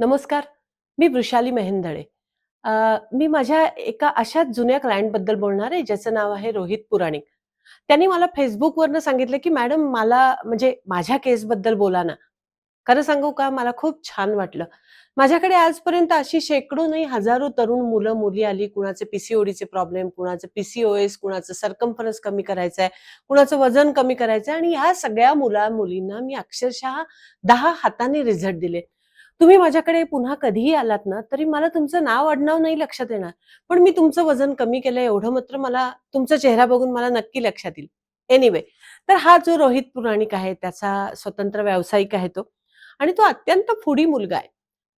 नमस्कार. मी वृषाली मेहेंदळे. मी माझ्या एका अशाच जुन्या क्लायंटबद्दल बोलणार आहे, ज्याचं नाव आहे रोहित पुराणिक. त्यांनी मला फेसबुकवरनं सांगितलं, की "मॅडम मला म्हणजे माझ्या केसबद्दल बोला ना." खरं सांगू का? मला खूप छान वाटलं. माझ्याकडे आजपर्यंत अशी शेकडो नाही हजारो तरुण मुलं-मुली आली. कुणाचे पीसीओडीचे प्रॉब्लेम, कुणाचं पीसीओएस कुणाचं सर्कम्फरन्स कमी करायचं आहे, कुणाचं वजन कमी करायचं आहे आणि ह्या सगळ्या मुला-मुलींना मी अक्षरशः दहा हाताने रिझल्ट दिले. तुम्ही माझ्याकडे पुन्हा कधीही आलात ना, तरी मला तुमचं नाव, आडनाव नाही लक्षात येणार. पण मी तुमचं वजन कमी केलंय एवढं मात्र मला तुमचा चेहरा बघून मला नक्की लक्षात येईल. एनिवे, तर हा जो रोहित पुराणिक आहे, त्याचा स्वतंत्र व्यावसायिक आहे तो आणि तो अत्यंत फुडी मुलगा आहे.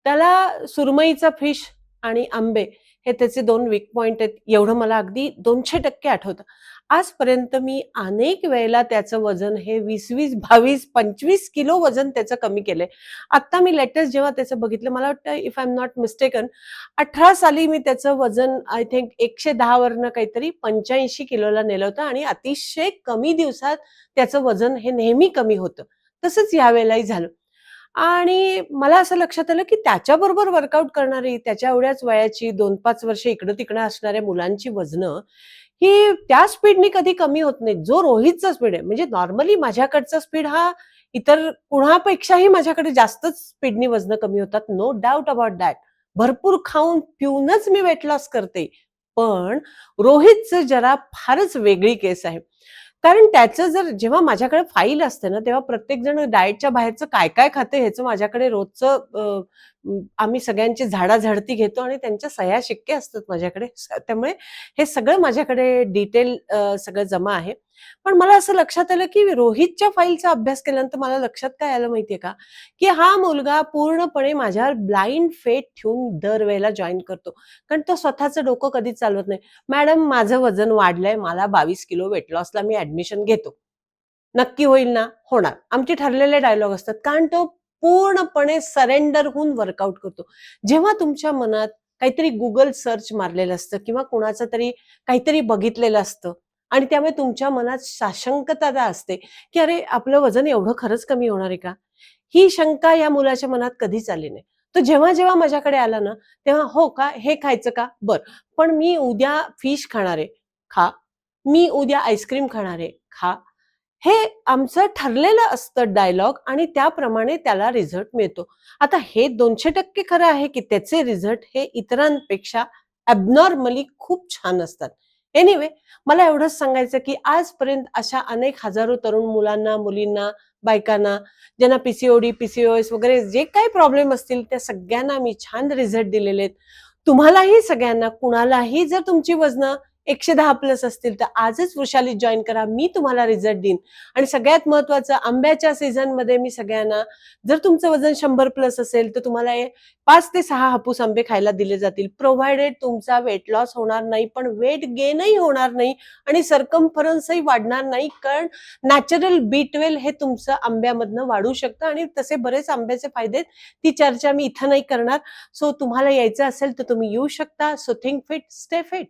त्याला सुरमईचा फिश आणि आंबे हे त्याचे दोन वीक पॉइंट आहेत, एवढं मला अगदी 200% आठवतं. आजपर्यंत मी अनेक वेळेला त्याचं वजन हे 20-20, 22, 25 किलो वजन त्याचं कमी केलंय. आत्ता मी लेटेस्ट जेव्हा त्याचं बघितलं, मला वाटतं if I am not mistaken 18 साली मी त्याचं वजन आय थिंक एकशे दहावरनं काहीतरी 85 किलोला नेलं होतं आणि अतिशय कमी दिवसात त्याचं वजन हे नेहमी कमी होतं. तसंच यावेळेलाही झालं. आणि मला असं लक्षात आलं, की त्याच्याबरोबर वर्कआउट करणारी, त्याच्या एवढ्याच वयाची 2-5 वर्ष इकडं-तिकडं असणाऱ्या मुलांची वजनं, ही त्या स्पीडनी कधी कमी होत नाही जो रोहितचा स्पीड आहे. म्हणजे नॉर्मली माझ्याकडचा स्पीड हा इतर कुणापेक्षाही माझ्याकडे जास्तच स्पीडनी वजनं कमी होतात. No doubt about that. भरपूर खाऊन-पिऊनच मी वेट लॉस करते. पण रोहितचं जरा फारच वेगळी केस आहे. कारण त्याचं जर जेव्हा माझ्याकडे फाईल असते ना, तेव्हा प्रत्येक जण डाएटच्या बाहेरचं काय-काय खाते ह्याचं माझ्याकडे रोजचं आम्ही सगळ्यांची झाडाझडती घेतो आणि त्यांच्या सह्या शिक्के असतात माझ्याकडे. त्यामुळे हे सगळं माझ्याकडे डिटेल सगळं जमा आहे. पण मला असं लक्षात आलं, की रोहितच्या फाईलचा अभ्यास केल्यानंतर मला लक्षात काय आलं माहितीये का? की हा मुलगा पूर्णपणे माझ्यावर ब्लाइंड फेट ठेवून दरवेळेला जॉईन करतो. कारण तो स्वतःचं डोकं कधीच चालवत नाही. "मॅडम माझं वजन वाढलंय, मला 22 किलो वेट लॉसला मी ऍडमिशन घेतो." "नक्की होईल ना?" "होणार." आमचे ठरलेले डायलॉग असतात. कारण तो पूर्णपणे सरेंडर होऊन वर्कआउट करतो. जेव्हा तुमच्या मनात काहीतरी गुगल सर्च मारलेलं असतं किंवा कुणाचं तरी काहीतरी बघितलेलं असतं आणि त्यामुळे तुमच्या मनात साशंकता असते, की "अरे, आपलं वजन एवढं खरंच कमी होणार आहे का?" ही शंका या मुलाच्या मनात कधीच आली नाही. तो जेव्हा-जेव्हा माझ्याकडे आला ना, तेव्हा "हो का? हे खायचं का? बर पण मी उद्या फिश खाणार आहे." "खा." "मी उद्या आईस्क्रीम खाणार आहे." "खा." हे आमचं ठरलेलं असतं डायलॉग आणि त्याप्रमाणे त्याला रिझल्ट मिळतो. आता हे 200% खरं आहे, की त्याचे रिझल्ट हे इतरांपेक्षा ॲबनॉर्मली खूप छान असतात. एनिवे, मला एवढंच सांगायचं, की आजपर्यंत अशा अनेक हजारो तरुण मुलांना, मुलींना, बायकांना ज्यांना पी-सी-ओ-डी, पी-सी-ओ-एस वगैरे जे काही प्रॉब्लेम असतील, त्या सगळ्यांना मी छान रिझल्ट दिलेले आहेत. तुम्हालाही सगळ्यांना, कुणालाही जर तुमची वजनं 110 प्लस असतील, तर आजच वृषाली जॉईन करा. मी तुम्हाला रिझल्ट देईन आणि सगळ्यात महत्वाचं आंब्याच्या सीझनमध्ये मी सगळ्यांना जर तुमचं वजन शंभर प्लस असेल, तर तुम्हाला पाच ते सहा हापूस आंबे खायला दिले जातील. प्रोव्हायडेड तुमचा वेट लॉस होणार नाही, पण वेट गेनही होणार नाही आणि सर्कम्फरन्सही वाढणार नाही. कारण नॅचरल बी12 हे तुमचं आंब्यामधनं वाढू शकतं आणि तसे बरेच आंब्याचे फायदे आहेत. ती चर्चा मी इथं नाही करणार. सो तुम्हाला यायचं असेल, तर तुम्ही येऊ शकता. So think fit, stay fit.